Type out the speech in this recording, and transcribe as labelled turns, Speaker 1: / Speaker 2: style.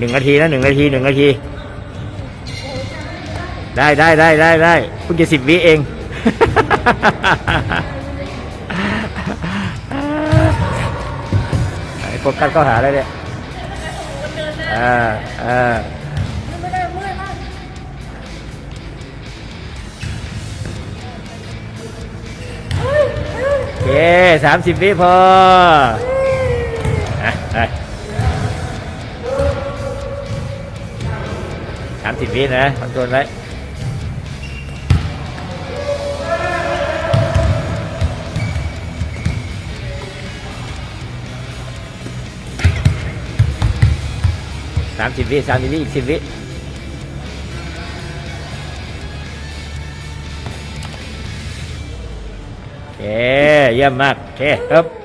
Speaker 1: หนึ่งนาทีนะหนึ่งนาทีหนึ่งนาที ได้ได้ได้ได้ได้เพิ่งจะสิบวิเองไอ้โฟกัสเข้าหาแล้เนี่ยอ่าอ่า
Speaker 2: ยมาก
Speaker 1: โอเคสามสิบวิพออะามสิบวินะคอนโทรลไว้สามสิบวิสามสิบวิอีกสิบวิโอเคเยี่ยมมากโอเคครับ